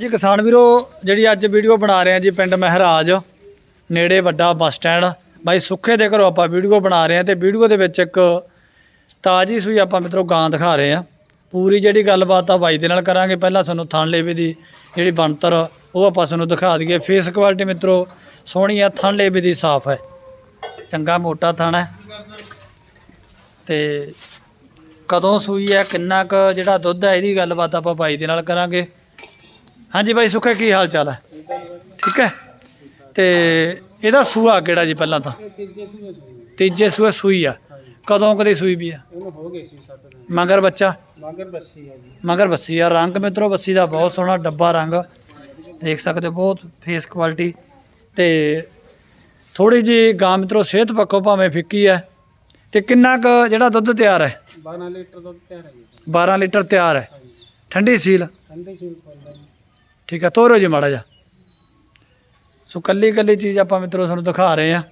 ਜੀ ਕਿਸਾਨ ਵੀਰੋ, ਜਿਹੜੀ ਅੱਜ ਵੀਡੀਓ ਬਣਾ ਰਹੇ ਹਾਂ ਜੀ ਪਿੰਡ ਮਹਿਰਾਜ, ਨੇੜੇ ਵੱਡਾ ਬੱਸ ਸਟੈਂਡ। ਬਾਈ ਸੁੱਖੇ ਦੇ ਘਰੋਂ ਆਪਾਂ ਵੀਡੀਓ ਬਣਾ ਰਹੇ ਹਾਂ ਤੇ ਵੀਡੀਓ ਦੇ ਵਿੱਚ ਇੱਕ ਤਾਜੀ ਸੂਈ ਆਪਾਂ ਮਿੱਤਰੋ ਗਾਂ ਦਿਖਾ ਰਹੇ ਹਾਂ। ਪੂਰੀ ਜਿਹੜੀ ਗੱਲਬਾਤ ਆ ਬਾਈ ਦੇ ਨਾਲ ਕਰਾਂਗੇ। ਪਹਿਲਾਂ ਤੁਹਾਨੂੰ ਥਣ ਲੇਵੇ ਦੀ ਜਿਹੜੀ ਬਣਤਰ, ਉਹ ਆਪਾਂ ਤੁਹਾਨੂੰ ਦਿਖਾ ਦਈਏ। ਫੇਸ ਕੁਆਲਿਟੀ ਮਿੱਤਰੋ, ਸੋਹਣੀ ਆ, ਥਣ ਲੇਵੇ ਦੀ ਸਾਫ਼ ਹੈ। ਚੰਗਾ ਮੋਟਾ ਥਣ ਹੈ। ਤੇ ਕਦੋਂ ਸੂਈ ਹੈ, ਕਿੰਨਾ ਕੁ ਜਿਹੜਾ ਦੁੱਧ ਹੈ, ਇਹਦੀ ਗੱਲਬਾਤ ਆਪਾਂ ਬਾਈ ਦੇ ਨਾਲ ਕਰਾਂਗੇ। ਹਾਂਜੀ ਬਾਈ ਸੁੱਖੇ ਕੀ ਹਾਲ ਚਾਲ ਹੈ? ਠੀਕ ਹੈ? ਤੇ ਇਹਦਾ ਸੂਆ ਕਿਹੜਾ ਜੀ ਪਹਿਲਾਂ ਤਾਂ? ਤੀਜੇ ਸੂਏ ਸੂਈ ਆ। ਕਦੋਂ ਕਦੇ ਸੂਈ ਵੀ ਆ? ਮਗਰ ਬੱਚਾ? ਮਗਰ ਬੱਸੀ ਹੈ ਜੀ। ਮਗਰ ਬੱਸੀ ਆ। ਰੰਗ ਮਿੱਤਰੋ ਬੱਸੀ ਦਾ ਬਹੁਤ ਸੋਹਣਾ ਡੱਬਾ ਰੰਗ। ਦੇਖ ਸਕਦੇ ਹੋ ਬਹੁਤ ਫੇਸ ਕੁਆਲਿਟੀ ਤੇ ਥੋੜੀ ਜੀ ਗਾਂ ਮਿੱਤਰੋ ਸਿਹਤ ਪੱਖੋਂ ਭਾਵੇਂ ਫਿੱਕੀ ਹੈ। ਤੇ ਕਿੰਨਾ ਕੁ ਜਿਹੜਾ ਦੁੱਧ ਤਿਆਰ ਹੈ? 12 ਲੀਟਰ ਦੁੱਧ ਤਿਆਰ ਹੈ ਜੀ। 12 ਲੀਟਰ ਤਿਆਰ ਹੈ। ਠੰਡੀ ਸੀਲ? ਠੰਡੇ ਜੀ। ਠੀਕ ਹੈ ਤੋਰੋ ਜੀ ਮਾੜਾ ਜਾ ਸੋ ਕੱਲੀ ਕੱਲੀ ਚੀਜ਼ ਆਪਾਂ ਮਿੱਤਰੋ ਤੁਹਾਨੂੰ ਦਿਖਾ ਰਹੇ ਆ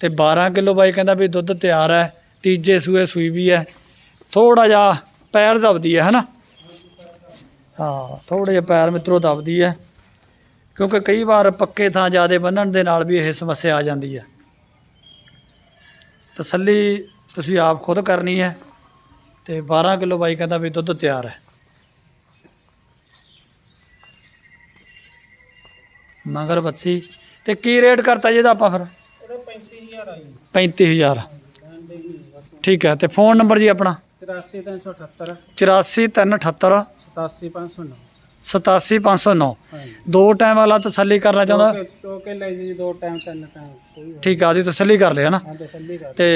ਤੇ 12 ਕਿਲੋ ਬਾਈ ਕਹਿੰਦਾ ਵੀ ਦੁੱਧ ਤਿਆਰ ਹੈ, ਤੀਜੇ ਸੂਏ ਸੂਈ ਵੀ ਹੈ। ਥੋੜਾ ਜਿਹਾ ਪੈਰ ਦਬਦੀ ਹੈ, ਹਨਾ? ਹਾਂ ਥੋੜੇ ਜਿਹਾ ਪੈਰ ਮਿੱਤਰੋ ਦਬਦੀ ਹੈ। ਕਿਉਂਕਿ ਕਈ ਵਾਰ ਪੱਕੇ ਥਾਂ ਜ਼ਿਆਦੇ ਬੰਨਣ ਦੇ ਨਾਲ ਵੀ ਇਹ ਸਮੱਸਿਆ ਆ ਜਾਂਦੀ ਹੈ। ਤਸੱਲੀ ਤੁਸੀਂ ਆਪ ਖੁਦ ਕਰਨੀ ਹੈ। ਤੇ 12 ਕਿਲੋ ਬਾਈ ਕਹਿੰਦਾ ਵੀ ਦੁੱਧ ਤਿਆਰ ਹੈ। ਮਗਰ ਬੱਚੀ ਤੇ ਕੀ ਰੇਟ ਕਰਤਾ ਜੀ ਇਹਦਾ ਆਪਾਂ ਫਿਰ? ਇਹਦਾ 35000 ਆ ਜੀ। 35000 ਠੰਡੇ ਨਹੀਂ ਬਸ ਠੀਕ ਹੈ ਤੇ ਫੋਨ ਨੰਬਰ ਜੀ ਆਪਣਾ? 83378 84378 87509 87509 ਹਾਂਜੀ। ਦੋ ਟਾਈਮ ਵਾਲਾ ਤਸੱਲੀ ਕਰਨਾ ਚਾਹੁੰਦਾ? ਟੋਕੇ ਲੈ ਜੀ ਦੋ ਟਾਈਮ ਤਿੰਨ ਟਾਈਮ। ਠੀਕ ਆ ਦੀ ਤਸੱਲੀ ਕਰ ਲਿਆ ਨਾ? ਤੇ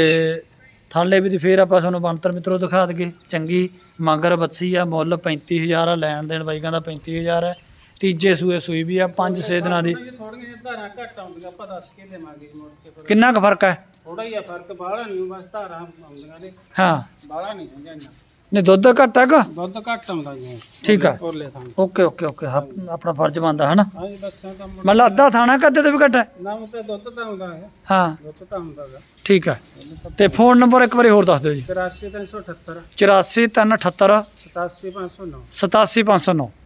ਥਾਲੇ ਵੀ ਫੇਰ ਆਪਾਂ ਤੁਹਾਨੂੰ ਬਣਤਰ ਮਿੱਤਰੋ ਦਿਖਾ ਦਈਏ। ਚੰਗੀ ਮਗਰ ਬੱਚੀ ਆ ਮੁੱਲ 35000 ਆ ਲੈਣ ਦੇਣ ਬਾਈ ਕਹਿੰਦਾ 35000 ਹੈ ਤੀਜੇ ਸੂਏ ਸੂਈ ਵੀ ਆ 5-6 ਦਿਨਾਂ ਦੀ। ਥੋੜੀਆਂ ਜਿਹੀਆਂ ਧਾਰਾਂ ਘੱਟ ਆਉਂਦੀਆਂ ਆਪਾਂ ਦੱਸ ਕੇ ਦੇਵਾਂਗੇ ਜੀ ਮੁੜ ਕੇ ਫਿਰ। ਕਿੰਨਾ ਕੁ ਫ਼ਰਕ ਹੈ? ਥੋੜਾ ਜਿਹਾ ਫ਼ਰਕ ਬਾਹਲਾ ਨਹੀਂ ਬਸ ਧਾਰਾਂ ਆਉਂਦੀਆਂ ਨੇ। ਹਾਂ। ਬਾਹਲਾ ਨਹੀਂ ਹੁੰਦਾ ਇੰਨਾ। ਨਹੀਂ ਦੁੱਧ ਘੱਟ ਹੈਗਾ ਦੁੱਧ ਘੱਟ ਆਉਂਦਾ ਜੀ ਠੀਕ ਆ। ਓਕੇ ਓਕੇ ਓਕੇ ਹਾਂ, ਆਪਣਾ ਫਰਜ਼ ਬਣਦਾ ਹਨਾ? ਹਾਂਜੀ ਤਾਂ ਮੁੜ- ਮਤਲਬ ਅੱਧਾ ਥਾਣਾ ਕੱਦੇ ਤੋਂ ਵੀ ਘੱਟ ਹੈ? ਨਾ ਤਾਂ ਦੁੱਧ ਤਾਂ ਆਉਂਦਾ ਹੈ। ਹਾਂ। ਦੁੱਧ ਤਾਂ ਆਉਂਦਾ ਗਾ। ਠੀਕ ਹੈ। ਤੇ ਫੋਨ ਨੰਬਰ ਇੱਕ ਵਾਰੀ ਹੋਰ ਦੱਸ ਦਿਓ ਜੀ। 84378 84378 87509 87509 ਹਾਂਜੀ